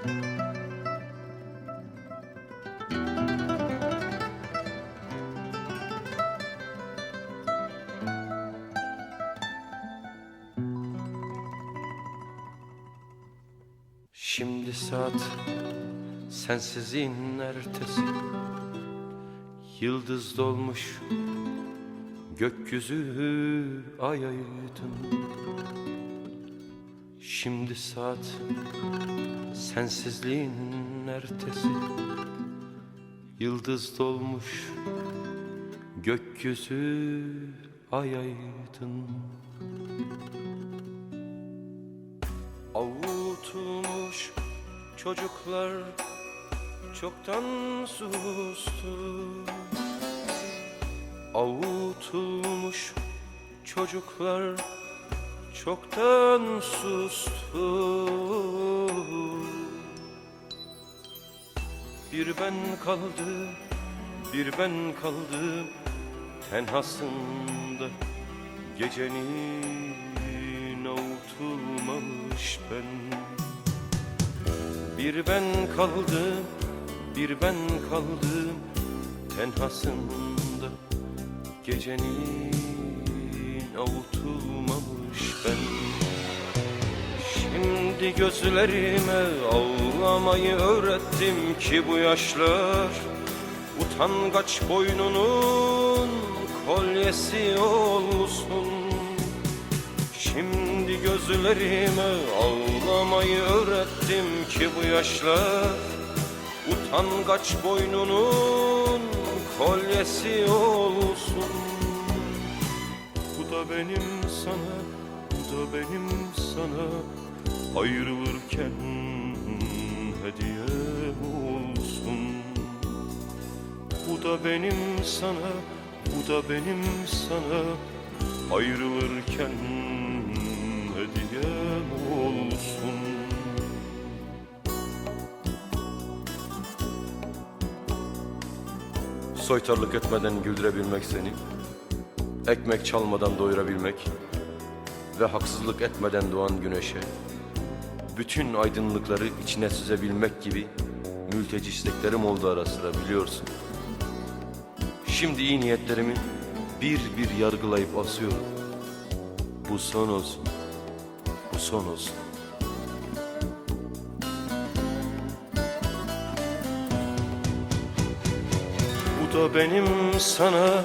Şimdi saat sensizliğin ertesi. Yıldız dolmuş gökyüzü ay aydın Şimdi saat sensizliğin ertesi. Yıldız dolmuş gökyüzü ay aydın. Avutulmuş çocuklar çoktan sustu. Avutulmuş çocuklar çoktan sustu Bir ben kaldı, bir ben kaldım. Tenhasında Gecenin avutulmamış ben. Bir ben kaldım, bir ben kaldım. Tenhasında Gecenin avutulmamış ben. Şimdi gözlerime ağlamayı öğrettim ki bu yaşlar Utangaç boynunun kolyesi olsun. Şimdi gözlerime ağlamayı öğrettim ki bu yaşlar Utangaç boynunun kolyesi olsun da benim sana, bu da benim sana. Ayrılırken hediyem olsun. Bu da benim sana, bu da benim sana. Ayrılırken hediyem olsun. Soytarlık etmeden güldürebilmek seni Ekmek çalmadan doyurabilmek Ve haksızlık etmeden doğan güneşe Bütün aydınlıkları içine süzebilmek gibi Mülteci isteklerim oldu ara sıra biliyorsun. Şimdi iyi niyetlerimi bir bir yargılayıp asıyorum. Bu son olsun Bu son olsun. Bu da benim sana,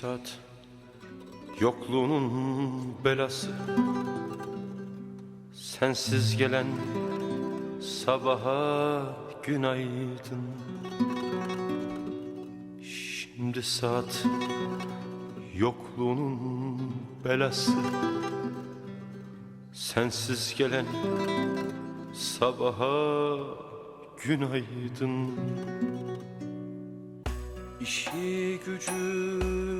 saat. Yokluğunun belası. Sensiz gelen sabaha günaydın Şimdi saat yokluğunun belası. Sensiz gelen sabaha günaydın İşi gücü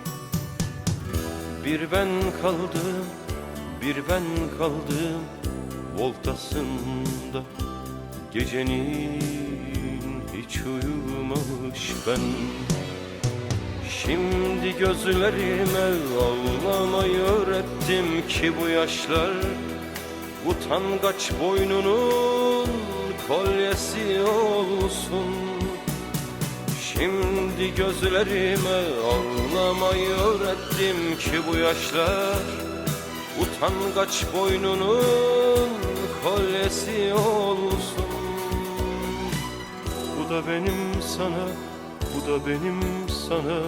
Bir ben kaldım, bir ben kaldım Voltasında. Gecenin hiç uyumamış ben. Şimdi gözlerime ağlamayı öğrettim ki bu yaşlar Utangaç boynunun kolyesi olsun Şimdi gözlerime ağlamayı öğrettim ki bu yaşlar Utangaç boynunun kolyesi olsun. Da benim sana, bu da benim sana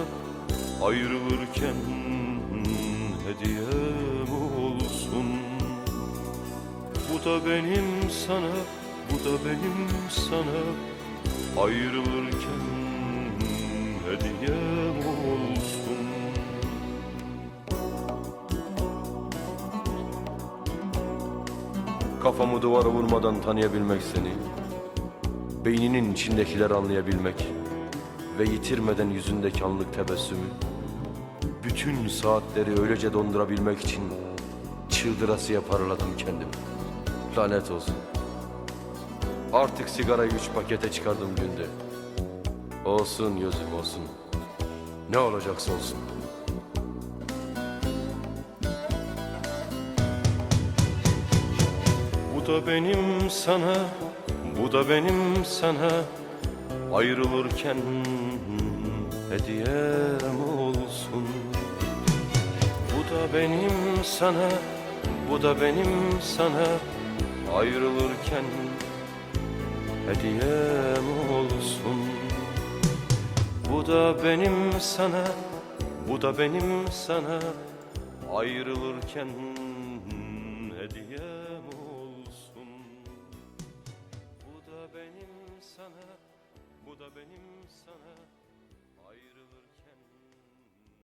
Ayrılırken hediyem olsun. Bu da benim sana, bu da benim sana Ayrılırken hediyem olsun Kafamı duvara vurmadan tanıyabilmek seni Beyninin içindekileri anlayabilmek Ve yitirmeden yüzündeki anlık tebessümü Bütün saatleri öylece dondurabilmek için Çıldırasıya paraladım kendimi. Lanet olsun. Artık sigarayı üç pakete çıkardım günde Olsun gözüm olsun. Ne olacaksa olsun. Bu da benim sana, bu da benim sana. Ayrılırken hediyem olsun. Bu da benim sana, bu da benim sana. Ayrılırken hediyem olsun Bu da benim sana, bu da benim sana. Ayrılırken hediyem olsun. Bu da benim sana, bu da benim sana